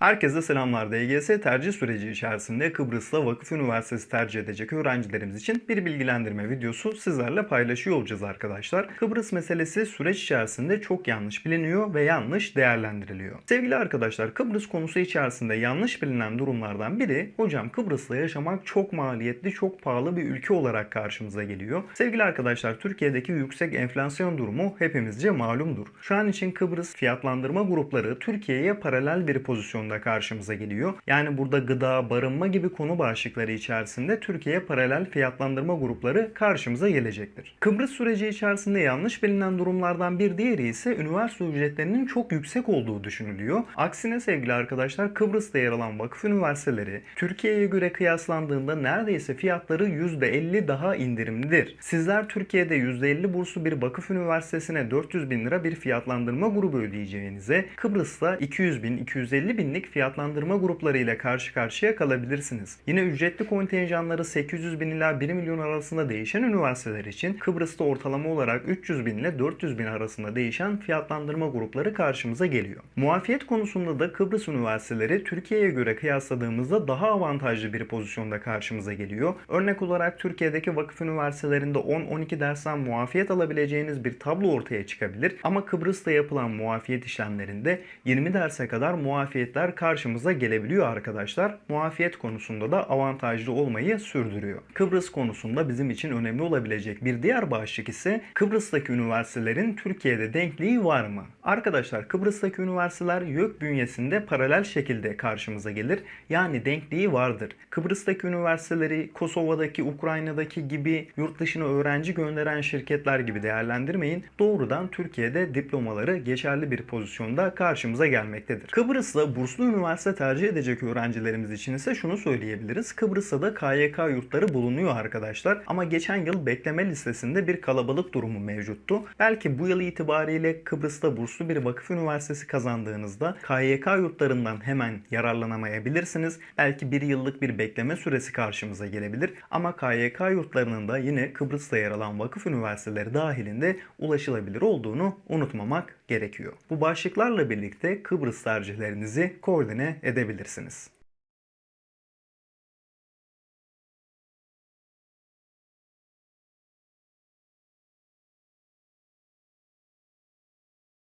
Herkese selamlar. DGS tercih süreci içerisinde Kıbrıs'ta Vakıf Üniversitesi tercih edecek öğrencilerimiz için bir bilgilendirme videosu sizlerle paylaşıyor olacağız arkadaşlar. Kıbrıs meselesi süreç içerisinde çok yanlış biliniyor ve yanlış değerlendiriliyor. Sevgili arkadaşlar Kıbrıs konusu içerisinde yanlış bilinen durumlardan biri hocam Kıbrıs'ta yaşamak çok maliyetli, çok pahalı bir ülke olarak karşımıza geliyor. Sevgili arkadaşlar Türkiye'deki yüksek enflasyon durumu hepimizce malumdur. Şu an için Kıbrıs fiyatlandırma grupları Türkiye'ye paralel bir pozisyonda karşımıza geliyor. Yani burada gıda, barınma gibi konu başlıkları içerisinde Türkiye'ye paralel fiyatlandırma grupları karşımıza gelecektir. Kıbrıs süreci içerisinde yanlış bilinen durumlardan bir diğeri ise üniversite ücretlerinin çok yüksek olduğu düşünülüyor. Aksine sevgili arkadaşlar Kıbrıs'ta yer alan vakıf üniversiteleri Türkiye'ye göre kıyaslandığında neredeyse fiyatları %50 daha indirimlidir. Sizler Türkiye'de %50 burslu bir vakıf üniversitesine 400 bin lira bir fiyatlandırma grubu ödeyeceğinize Kıbrıs'ta 200 bin, 250 binlik fiyatlandırma grupları ile karşı karşıya kalabilirsiniz. Yine ücretli kontenjanları 800 bin ila 1 milyon arasında değişen üniversiteler için Kıbrıs'ta ortalama olarak 300 bin ile 400 bin arasında değişen fiyatlandırma grupları karşımıza geliyor. Muafiyet konusunda da Kıbrıs üniversiteleri Türkiye'ye göre kıyasladığımızda daha avantajlı bir pozisyonda karşımıza geliyor. Örnek olarak Türkiye'deki vakıf üniversitelerinde 10-12 dersten muafiyet alabileceğiniz bir tablo ortaya çıkabilir. Ama Kıbrıs'ta yapılan muafiyet işlemlerinde 20 derse kadar muafiyetler karşımıza gelebiliyor arkadaşlar. Muafiyet konusunda da avantajlı olmayı sürdürüyor. Kıbrıs konusunda bizim için önemli olabilecek bir diğer başlık ise Kıbrıs'taki üniversitelerin Türkiye'de denkliği var mı? Arkadaşlar Kıbrıs'taki üniversiteler YÖK bünyesinde paralel şekilde karşımıza gelir. Yani denkliği vardır. Kıbrıs'taki üniversiteleri Kosova'daki, Ukrayna'daki gibi yurt dışına öğrenci gönderen şirketler gibi değerlendirmeyin. Doğrudan Türkiye'de diplomaları geçerli bir pozisyonda karşımıza gelmektedir. Kıbrıs'ta burslu üniversite tercih edecek öğrencilerimiz için ise şunu söyleyebiliriz. Kıbrıs'ta da KYK yurtları bulunuyor arkadaşlar. Ama geçen yıl bekleme listesinde bir kalabalık durumu mevcuttu. Belki bu yıl itibariyle Kıbrıs'ta burslu bir vakıf üniversitesi kazandığınızda KYK yurtlarından hemen yararlanamayabilirsiniz. Belki bir yıllık bir bekleme süresi karşımıza gelebilir. Ama KYK yurtlarının da yine Kıbrıs'ta yer alan vakıf üniversiteleri dahilinde ulaşılabilir olduğunu unutmamak gerekiyor. Bu başlıklarla birlikte Kıbrıs tercihlerinizi koordine edebilirsiniz.